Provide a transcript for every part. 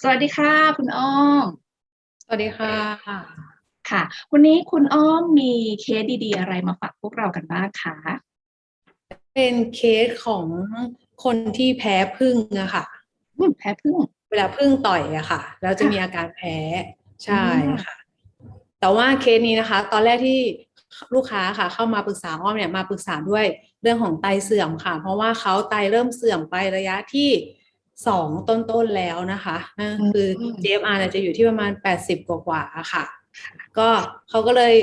สวัสดีค่ะ คุณอ้อม สวัสดีค่ะ ค่ะ วันนี้คุณอ้อมมีเคสดีๆ อะไรมาฝากพวกเรากันบ้างคะ เป็นเคสของคนที่แพ้ผึ้งอะค่ะอืมแพ้พึ่ง เวลาผึ้งต่อยอะค่ะ แล้วจะมีอาการแพ้ ใช่อืมค่ะ แต่ว่าเคสนี้นะคะ ตอนแรกที่ลูกค้าค่ะเข้ามาปรึกษาอ้อมเนี่ยมาปรึกษาด้วยเรื่องของไตเสื่อมค่ะ เพราะว่าเขาไตเริ่มเสื่อมไประยะที่ สองต้นๆแล้วนะคะนั่นคือ GFR เนี่ยจะอยู่ที่ประมาณ 80 กว่าๆอะค่ะ ก็เขาก็เลย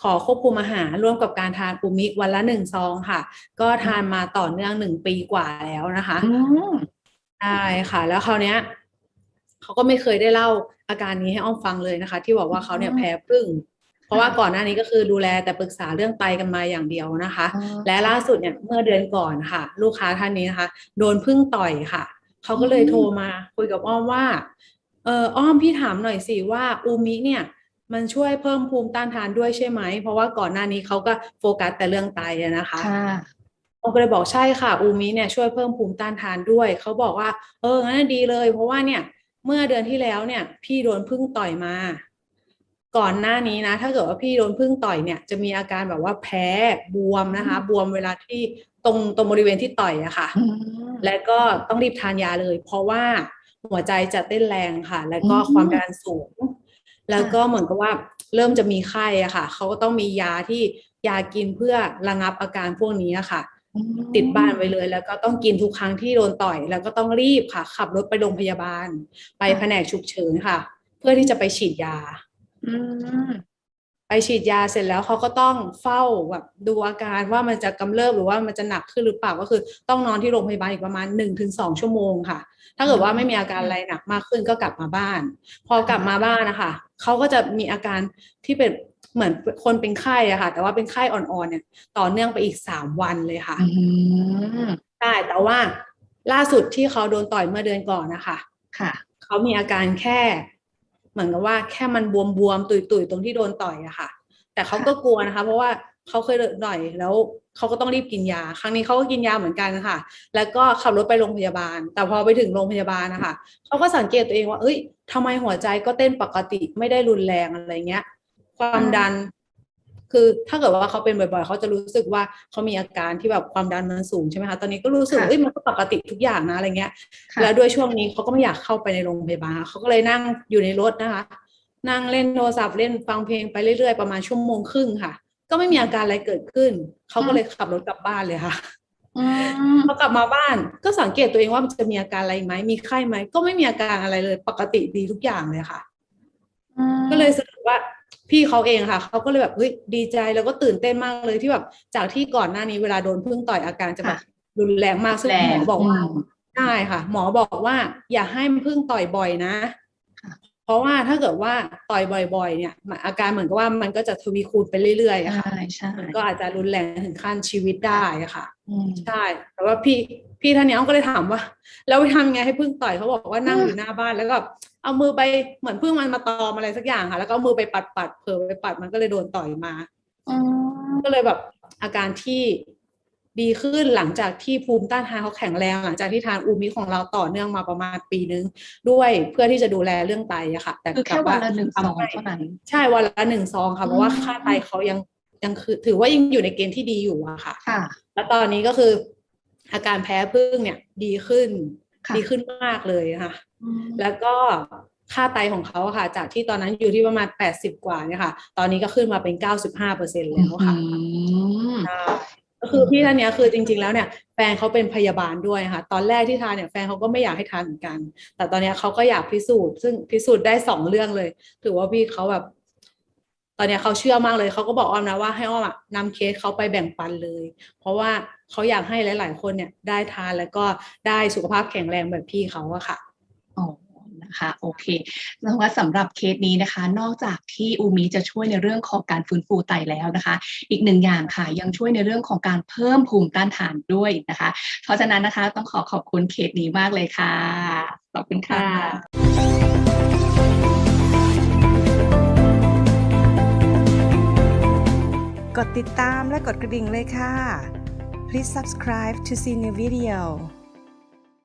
ขอควบคุมอาหารร่วมกับการทานปูมิวันละหนึ่งซองค่ะ ก็ทานมาต่อเนื่องหนึ่งปีกว่าแล้วนะคะอืมใช่ค่ะ แล้วคราวเนี้ยเขาก็ไม่เคยได้เล่าอาการนี้ให้อ้อมฟังเลยนะคะ ที่บอกว่าเขาเนี่ยอืมแพ้ผึ้งเพราะว่าก่อนหน้านี้ก็คือดูแลแต่ปรึกษาเรื่องไตกันมาอย่างเดียวนะคะอ๋อและล่าสุดเนี่ยเมื่อเดือนก่อนค่ะ ลูกค้าท่านนี้นะคะ โดนผึ้งต่อยค่ะ เขาก็เลยอืมโทรมาคุยกับอ้อมว่าเอออ้อมพี่ถามหน่อยสิว่าอูมิเนี่ยมันช่วยเพิ่มภูมิต้านทานด้วยใช่ไหม เพราะว่าก่อนหน้านี้เขาก็โฟกัสแต่เรื่องไตอะนะคะค่ะโอก็เลยบอกใช่ค่ะ อูมิเนี่ยช่วยเพิ่มภูมิต้านทานด้วย เขาบอกว่า เอองั้นดีเลย เพราะว่าเนี่ยเมื่อเดือนที่แล้วเนี่ย พี่โดนพึ่งต่อยมา ก่อนหน้านี้นะ ถ้าเกิดว่าพี่โดนพึ่งต่อยเนี่ยจะมีอาการแบบว่าแพ้บวมนะคะ บวมเวลาที่ตรงตรงบริเวณที่ต่อยอะค่ะอืมและก็ต้องรีบทานยาเลย เพราะว่าหัวใจจะเต้นแรงค่ะ แล้วก็อืมความดันสูง แล้วก็เหมือนกับว่าเริ่มจะมีไข้อะค่ะเขาก็ต้องมียาที่ยากินเพื่อระงับอาการพวกนี้อะค่ะอืมติดบ้านไว้เลย แล้วก็ต้องกินทุกครั้งที่โดนต่อย แล้วก็ต้องรีบค่ะ ขับรถไปโรงพยาบาล ไปแผนกฉุกเฉินค่ะ เพื่อที่จะไปฉีดยา อืม ไปฉีดยาเสร็จแล้วเขาก็ต้องเฝ้าแบบดูอาการว่ามันจะกำเริบหรือว่ามันจะหนักขึ้นหรือเปล่าก็คือ ต้องนอนที่โรงพยาบาลอีกประมาณหนึ่งถึงสองชั่วโมงค่ะ ถ้าเกิดว่าไม่มีอาการอะไรหนักมากขึ้นก็กลับมาบ้าน พอกลับมาบ้านนะคะเขาก็จะมีอาการที่เป็นเหมือนคนเป็นไข้อะค่ะ แต่ว่าเป็นไข้อ่อนๆเนี่ย ต่อเนื่องไปอีกสามวันเลยค่ะอืมใช่แต่ว่าล่าสุดที่เขาโดนต่อยเมื่อเดือนก่อนนะคะค่ะ เขามีอาการแค่ เหมือนกับว่าแค่มันบวมๆตุยๆตรงที่โดนต่อยอะค่ะ แต่เขาก็กลัวนะคะ เพราะว่าเขาเคยโดนต่อยแล้วเขาก็ต้องรีบกินยา ครั้งนี้เขาก็กินยาเหมือนกันค่ะ แล้วก็ขับรถไปโรงพยาบาล แต่พอไปถึงโรงพยาบาลนะคะเขาก็สังเกตตัวเองว่า เอ้ยทำไมหัวใจก็เต้นปกติไม่ได้รุนแรงอะไรเงี้ย ความดัน คือถ้าเกิดว่าเขาเป็นบ่อยๆ เขาจะรู้สึกว่าเขามีอาการที่แบบความดันมันสูงใช่ไหมคะ ตอนนี้ก็รู้สึกค่ะเอ้ยมันก็ปกติทุกอย่างนะอะไรเงี้ยค่ะแล้วด้วยช่วงนี้เขาก็ไม่อยากเข้าไปในโรงพยาบาลเขาก็เลยนั่งอยู่ในรถนะคะ นั่งเล่นโทรศัพท์เล่นฟังเพลงไปเรื่อยๆ ประมาณชั่วโมงครึ่งค่ะ ก็ไม่มีอาการอะไรเกิดขึ้น เขาก็เลยขับรถกลับบ้านเลยค่ะอืมพอกลับมาบ้านก็สังเกตตัวเองว่ามันจะมีอาการอะไรไหมมีไข้ไหม ก็ไม่มีอาการอะไรเลย ปกติดีทุกอย่างเลยค่ะอืมก็เลยสรุปว่า พี่เขาเองค่ะเขาก็เลยแบบเฮ้ยดีใจแล้วก็ตื่นเต้นมากเลยที่แบบจากที่ก่อนหน้านี้เวลาโดนพึ่งต่อยอาการจะแบบรุนแรงมากซึ่งแรหมงอบอกว่ามใช่ค่ะ หมอบอกว่า อย่าให้พึ่งต่อยบ่อยนะค่ะ เพราะว่าถ้าเกิดว่าต่อยบ่อย ๆ เนี่ยมันอาการเหมือนกับว่ามันก็จะทวีคูณไปเรื่อยๆอะค่ะใช่ใช่มันก็อาจจะรุนแรงถึงขั้นชีวิตได้อะค่ะอืมใช่แต่ว่าพี่พี่ท่านเนี้ยเขาก็เลยถามว่า แล้วทำยังไงให้พึ่งต่อยเขาบอกว่านั่งอืมอยู่หน้าบ้านแล้วก็เอามือไปเหมือนพึ่งมันมาตอมอะไรสักอย่างค่ะ แล้วก็เอามือไปปัดปัดๆเผลอไปปัดมันก็เลยโดนต่อยมาอืมก็เลยแบบอาการที่ ดีขึ้นหลังจากที่ภูมิต้านทานเขาแข็งแรง หลังจากที่ทานอูมิของเราต่อเนื่องมาประมาณปีนึง ด้วยเพื่อที่จะดูแลเรื่องไตอะค่ะ แต่คือแค่กบวันละหนึ่งซทำองให้เท่านั้นใช่วันละหนึ่งซองค่ะเพราะว่าอืมค่าไตเขายังยังคือถือว่ายังอยู่ในเกณฑ์ที่ดีอยู่อะค่ะค่ะแล้วตอนนี้ก็คืออาการแพ้พึ่งเนี่ยดีขึ้นค่ะดีขึ้นมากเลยนะคะอืมแล้วก็ค่าไตของเขาอะค่ะ จากที่ตอนนั้นอยู่ที่ประมาณแปดสิบกว่าเนี่ยค่ะ ตอนนี้ก็ขึ้นมาเป็นเก้าสิบห้าเปอร์เซ็นแล้วค่ะอืมใช่ ก็คือพี่ท่านเนี้ยคือจริง ๆ แล้วเนี่ยแฟนเขาเป็นพยาบาลด้วยค่ะตอนแรกที่ทานเนี่ยแฟนเขาก็ไม่อยากให้ทานเหมือนกัน แต่ตอนเนี้ยเขาก็อยากพิสูจน์ซึ่งพิสูจน์ได้สองเรื่องเลย ถือว่าพี่เขาแบบ ตอนเนี้ยเขาเชื่อมากเลยเขาก็บอกอ้อมนะว่าให้อ้อมอะนำเคสเขาไปแบ่งปันเลย เพราะว่าเขาอยากให้หลาย ๆ คนเนี่ยได้ทานแล้วก็ได้สุขภาพแข็งแรงแบบพี่เขาอะค่ะอ๋อนะ คะโอเคแล้วว่าสำหรับเคสนี้นะคะ นอกจากที่อูมิจะช่วยในเรื่องของการฟื้นฟูไตแล้วนะคะ อีกหนึ่งอย่างค่ะยังช่วยในเรื่องของการเพิ่มภูมิต้านทานด้วยนะคะ เพราะฉะนั้นนะคะต้องขอขอบคุณเคสนี้มากเลยค่ะขอบคุณค่ะกดติดตามและกดกระดิ่งเลยค่ะ Please subscribe to see new video